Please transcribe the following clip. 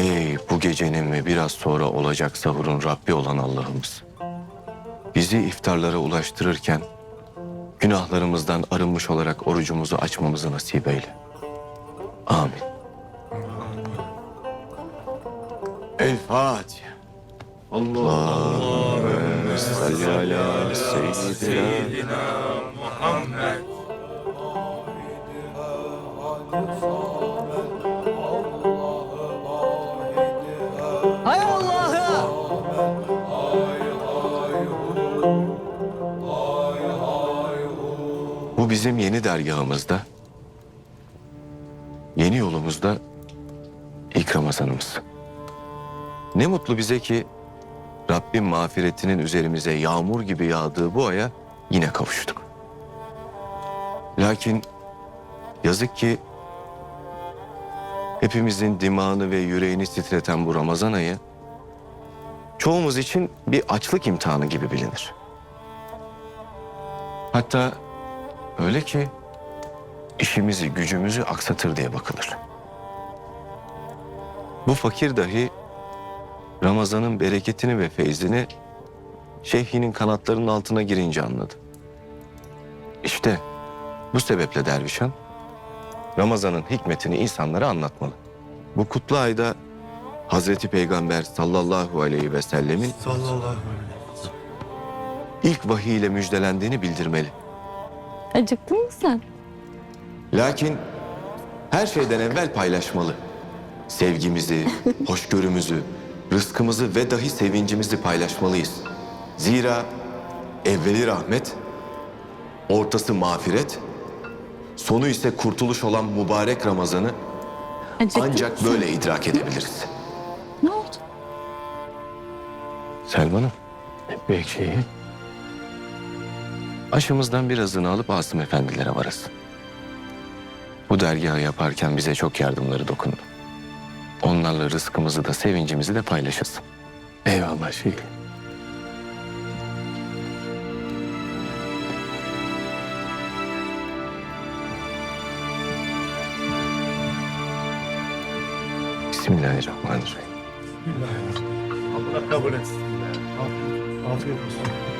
Ey bu gecenin ve biraz sonra olacak sahurun Rabbi olan Allah'ımız. Bizi iftarlara ulaştırırken günahlarımızdan arınmış olarak orucumuzu açmamızı nasip eyle. Amin. El Fatiha. Allahümme salli ala seyyidina Hay Bizim yeni dergahımızda, yeni yolumuzda ilk Ramazanımız. Ne mutlu bize ki Rabbim mağfiretinin üzerimize yağmur gibi yağdığı bu aya yine kavuştuk. Lakin yazık ki hepimizin dimağını ve yüreğini titreten bu Ramazan ayı çoğumuz için bir açlık imtihanı gibi bilinir. Hatta Öyle ki işimizi, gücümüzü aksatır diye bakılır. Bu fakir dahi Ramazan'ın bereketini ve feyzini şeyhinin kanatlarının altına girince anladı. İşte bu sebeple Dervişan Ramazan'ın hikmetini insanlara anlatmalı. Bu kutlu ayda Hazreti Peygamber sallallahu aleyhi ve sellemin ilk vahiy ile müjdelendiğini bildirmeli. Acıktın mı sen? Lakin her şeyden evvel paylaşmalı. Sevgimizi, hoşgörümüzü, rızkımızı ve dahi sevincimizi paylaşmalıyız. Zira evveli rahmet, ortası mağfiret, sonu ise kurtuluş olan mübarek Ramazan'ı Acıktın ancak mı sen? böyle idrak edebiliriz. Ne oldu? Selman'ım, şeyi. Aşımızdan birazını alıp Asım efendilere varasın. Bu dergahı yaparken bize çok yardımları dokundu. Onlarla rızkımızı da sevincimizi de paylaşasın. Eyvallah şeyh. Bismillahirrahmanirrahim. Allah kabul etsin. Afiyet olsun.